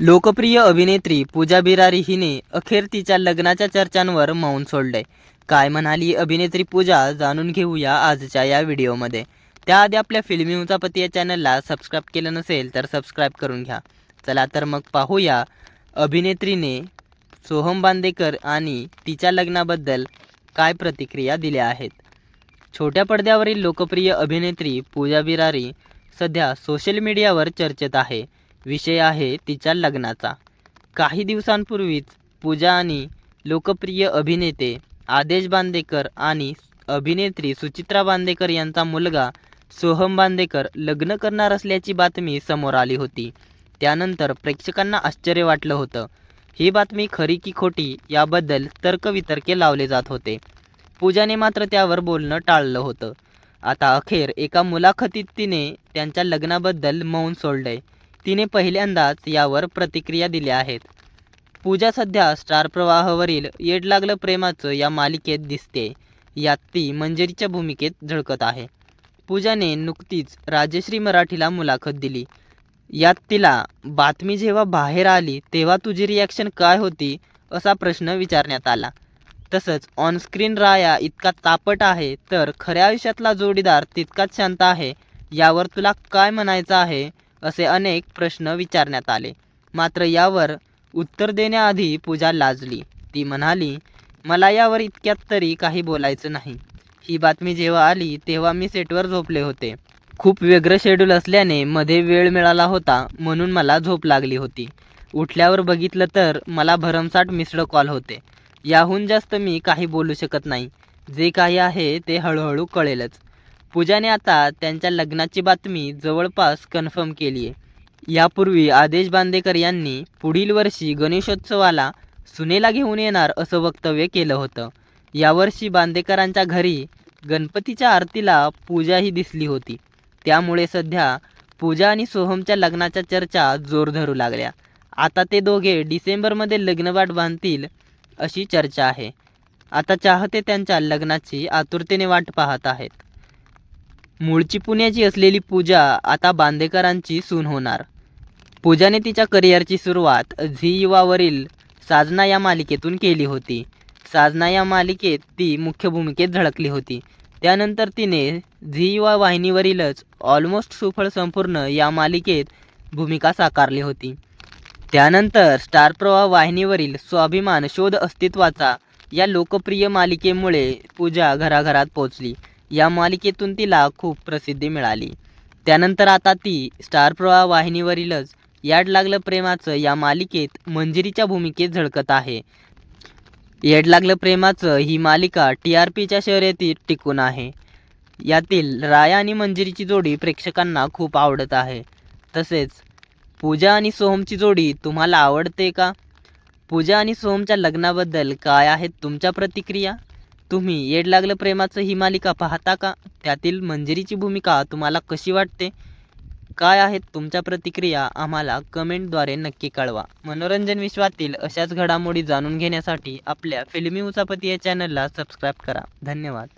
लोकप्रिय अभिनेत्री पूजा बिरारी हिने अखेर तिच्या लग्नाच्या चर्चांवर मौन सोडलंय. काय म्हणाली अभिनेत्री पूजा जाणून घेऊया आजच्या या व्हिडिओमध्ये. त्याआधी आपल्या फिल्मी उचापती या चॅनलला सबस्क्राईब केलं नसेल तर सबस्क्राईब करून घ्या. चला तर मग पाहूया अभिनेत्रीने सोहम बांदेकर आणि तिच्या लग्नाबद्दल काय प्रतिक्रिया दिल्या आहेत. छोट्या पडद्यावरील लोकप्रिय अभिनेत्री पूजा बिरारी सध्या सोशल मीडियावर चर्चेत आहे. विषय आहे तिच्या लग्नाचा. काही दिवसांपूर्वीच पूजा आणि लोकप्रिय अभिनेते आदेश बांदेकर आणि अभिनेत्री सुचित्रा बांदेकर यांचा मुलगा सोहम बांदेकर लग्न करणार असल्याची बातमी समोर आली होती. त्यानंतर प्रेक्षकांना आश्चर्य वाटलं होतं. ही बातमी खरी की खोटी याबद्दल तर्कवितर्के लावले जात होते. पूजाने मात्र त्यावर बोलणं टाळलं होतं. आता अखेर एका मुलाखतीत तिने त्यांच्या लग्नाबद्दल मौन सोडलंय. तिने पहिल्यांदाच यावर प्रतिक्रिया दिल्या आहेत. पूजा सध्या स्टार प्रवाहावरील येड लागलं प्रेमाचं या मालिकेत दिसते. यात ती मंजिरीच्या भूमिकेत झळकत आहे. पूजाने नुकतीच राजश्री मराठीला मुलाखत दिली. यात तिला बातमी जेव्हा बाहेर आली तेव्हा तुझी रिॲक्शन काय होती? असा प्रश्न विचारण्यात आला. तसंच ऑनस्क्रीन राया इतका तापट आहे तर खऱ्या आयुष्यातला जोडीदार तितकाच शांत आहे यावर तुला काय म्हणायचं आहे? असे अनेक प्रश्न विचारण्यात आले. मात्र यावर उत्तर देण्याआधी पूजा लाजली. ती म्हणाली मला यावर इतक्यात तरी काही बोलायचं नाही. ही बातमी जेव्हा आली तेव्हा मी सेटवर झोपले होते. खूप वेगळं शेड्यूल असल्याने मध्ये वेळ मिळाला होता म्हणून मला झोप लागली होती. उठल्यावर बघितलं तर मला भरमसाठ मिस्ड कॉल होते. याहून जास्त मी काही बोलू शकत नाही. जे काही आहे ते हळूहळू कळेलच. पूजाने आता त्यांच्या लग्नाची बातमी जवळपास कन्फर्म केली आहे. यापूर्वी आदेश बांदेकर यांनी पुढील वर्षी गणेशोत्सवाला सुनेला घेऊन येणार असं वक्तव्य केलं होतं. यावर्षी बांदेकरांच्या घरी गणपतीच्या आरतीला पूजाही दिसली होती. त्यामुळे सध्या पूजा आणि सोहमच्या लग्नाच्या चर्चा जोर धरू लागल्या. आता ते दोघे डिसेंबरमध्ये लग्नवाट बांधतील अशी चर्चा आहे. आता चाहते त्यांच्या लग्नाची आतुरतेने वाट पाहत आहेत. मूळची पुण्याची असलेली पूजा आता बांदेकरांची सून होणार. पूजाने तिच्या करिअरची सुरुवात झी युवावरील साजना या मालिकेतून केली होती. साजना या मालिकेत ती मुख्य भूमिकेत झळकली होती. त्यानंतर तिने झी युवा वाहिनीवरीलच ऑलमोस्ट सुफळ संपूर्ण या मालिकेत भूमिका साकारली होती. त्यानंतर स्टार प्रवाह वाहिनीवरील स्वाभिमान शोध अस्तित्वाचा या लोकप्रिय मालिकेमुळे पूजा घराघरात पोचली या मालिकेतून तिला खूप प्रसिद्धी मिळाली. त्यानंतर आता ती स्टार प्रवाह वाहिनीवरीलच याड लागलं प्रेमाचं या मालिकेत मंजिरीच्या भूमिकेत झळकत आहे. येड लागलं प्रेमाचं ही मालिका टी आर पीच्या शर्यतीत टिकून आहे. यातील राया आणि मंजिरीची जोडी प्रेक्षकांना खूप आवडत आहे. तसेच पूजा आणि सोहमची जोडी तुम्हाला आवडते का? पूजा आणि सोहमच्या लग्नाबद्दल काय आहेत तुमच्या प्रतिक्रिया? तुम्ही येड लागलं प्रेमाचं ही मालिका पाहता का? त्यातील मंजिरीची भूमिका तुम्हाला कशी वाटते? काय आहेत तुमच्या प्रतिक्रिया? आम्हाला कमेंटद्वारे नक्की कळवा. मनोरंजन विश्वातील अशाच घडामोडी जाणून घेण्यासाठी आपल्या फिल्मी उचापती या चॅनलला सबस्क्राईब करा. धन्यवाद.